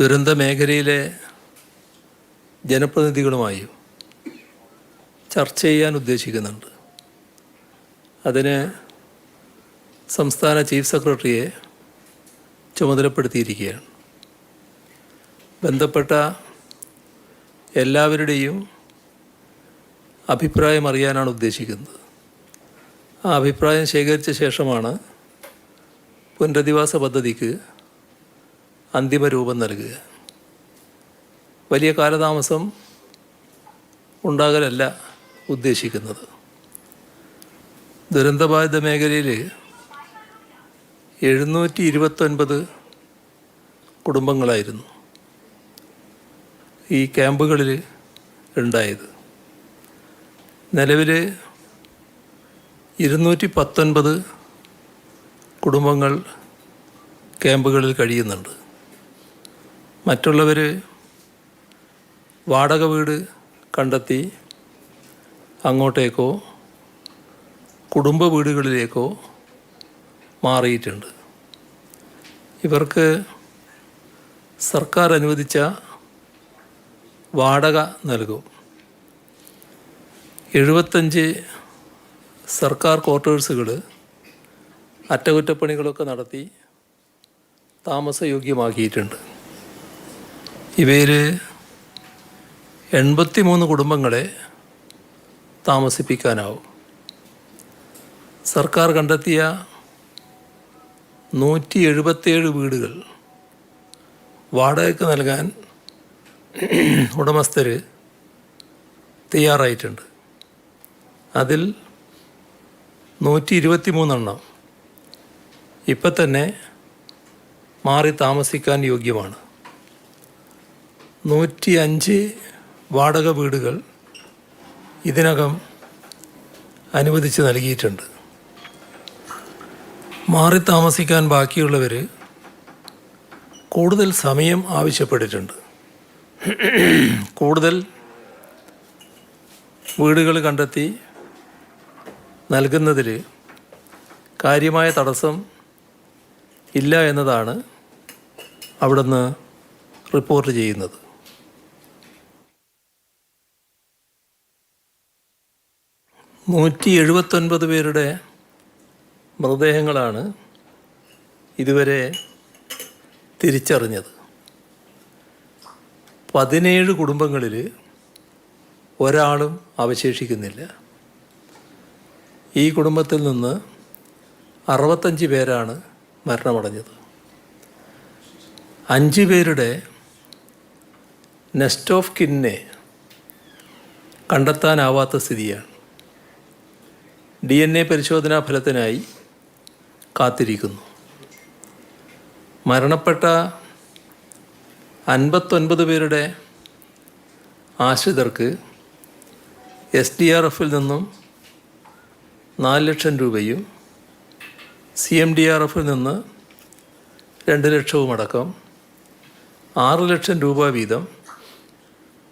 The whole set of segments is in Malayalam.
ദുരന്ത മേഖലയിലെ ജനപ്രതിനിധികളുമായും ചർച്ച ചെയ്യാൻ ഉദ്ദേശിക്കുന്നുണ്ട്. അതിന് സംസ്ഥാന ചീഫ് സെക്രട്ടറിയെ ചുമതലപ്പെടുത്തിയിരിക്കുകയാണ്. ബന്ധപ്പെട്ട എല്ലാവരുടെയും അഭിപ്രായം അറിയാനാണ് ഉദ്ദേശിക്കുന്നത്. ആ അഭിപ്രായം ശേഖരിച്ച ശേഷമാണ് പുനരധിവാസ പദ്ധതിക്ക് അന്തിമ രൂപം നൽകുക. വലിയ കാലതാമസം ഉണ്ടാകലല്ല ഉദ്ദേശിക്കുന്നത്. ദുരന്തബാധിത മേഖലയിൽ എഴുന്നൂറ്റി ഇരുപത്തൊൻപത് കുടുംബങ്ങളായിരുന്നു ഈ ക്യാമ്പുകളിൽ ഉണ്ടായത്. നിലവിൽ ഇരുന്നൂറ്റി പത്തൊൻപത് കുടുംബങ്ങൾ ക്യാമ്പുകളിൽ കഴിയുന്നുണ്ട്. മറ്റുള്ളവർ വാടക വീട് കണ്ടെത്തി അങ്ങോട്ടേക്കോ കുടുംബ വീടുകളിലേക്കോ മാറിയിട്ടുണ്ട്. ഇവർക്ക് സർക്കാർ അനുവദിച്ച വാടക നൽകും. എഴുപത്തഞ്ച് സർക്കാർ ക്വാർട്ടേഴ്സുകൾ അറ്റകുറ്റപ്പണികളൊക്കെ നടത്തി താമസയോഗ്യമാക്കിയിട്ടുണ്ട്. ഇവയിൽ എൺപത്തി മൂന്ന് കുടുംബങ്ങളെ താമസിപ്പിക്കാനാവും. സർക്കാർ കണ്ടെത്തിയ നൂറ്റി എഴുപത്തേഴ് വീടുകൾ വാടകയ്ക്ക് നൽകാൻ ഉടമസ്ഥർ തയ്യാറായിട്ടുണ്ട്. അതിൽ നൂറ്റി ഇരുപത്തി മൂന്നെണ്ണം ഇപ്പം തന്നെ മാറി താമസിക്കാൻ യോഗ്യമാണ്. നൂറ്റി അഞ്ച് വാടക വീടുകൾ ഇതിനകം അനുവദിച്ച് നൽകിയിട്ടുണ്ട്. മാറി താമസിക്കാൻ ബാക്കിയുള്ളവർ കൂടുതൽ സമയം ആവശ്യപ്പെട്ടിട്ടുണ്ട്. കൂടുതൽ വീടുകൾ കണ്ടെത്തി നൽകുന്നതിൽ കാര്യമായ തടസ്സം ഇല്ല എന്നതാണ് അവിടുന്ന് റിപ്പോർട്ട് ചെയ്യുന്നത്. നൂറ്റി എഴുപത്തൊൻപത് പേരുടെ മൃതദേഹങ്ങളാണ് ഇതുവരെ തിരിച്ചറിഞ്ഞത്. പതിനേഴ് കുടുംബങ്ങളിൽ ഒരാളും അവശേഷിക്കുന്നില്ല. ഈ കുടുംബത്തിൽ നിന്ന് അറുപത്തഞ്ച് പേരാണ് മരണമടഞ്ഞത്. അഞ്ച് പേരുടെ നെസ്റ്റ് ഓഫ് കിന്നെ കണ്ടെത്താനാവാത്ത സ്ഥിതിയാണ്. ഡി എൻ എ പരിശോധനാ ഫലത്തിനായി കാത്തിരിക്കുന്നു. മരണപ്പെട്ട അൻപത്തൊൻപത് പേരുടെ ആശ്രിതർക്ക് എസ് ഡി ആർ എഫിൽ നിന്നും നാല് ലക്ഷം രൂപയും സി എം ഡി ആർ എഫിൽ നിന്ന് രണ്ട് ലക്ഷവും അടക്കം ആറ് ലക്ഷം രൂപ വീതം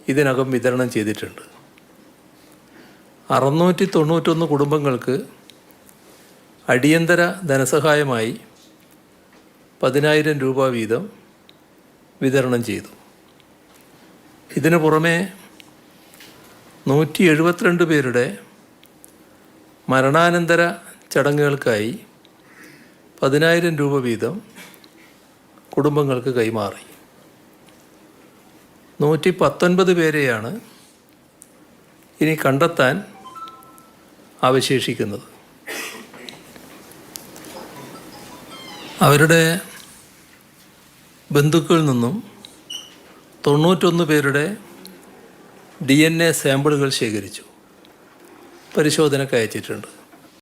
ഇതിനകം വിതരണം ചെയ്തിട്ടുണ്ട്. അറുന്നൂറ്റി തൊണ്ണൂറ്റൊന്ന് കുടുംബങ്ങൾക്ക് അടിയന്തര ധനസഹായമായി പതിനായിരം രൂപ വീതം വിതരണം ചെയ്തു. ഇതിനു പുറമെ നൂറ്റി എഴുപത്തിരണ്ട് പേരുടെ മരണാനന്തര ചടങ്ങുകൾക്കായി പതിനായിരം രൂപ വീതം കുടുംബങ്ങൾക്ക് കൈമാറി. നൂറ്റി പത്തൊൻപത് പേരെയാണ് ഇനി കണ്ടെത്താൻ അവശേഷിക്കുന്നത്. അവരുടെ ബന്ധുക്കളിൽ നിന്നും തൊണ്ണൂറ്റൊന്ന് പേരുടെ ഡി എൻ എ സാമ്പിളുകൾ ശേഖരിച്ചു. പരിശോധനയ്ക്ക് അയച്ചിട്ടുണ്ട്.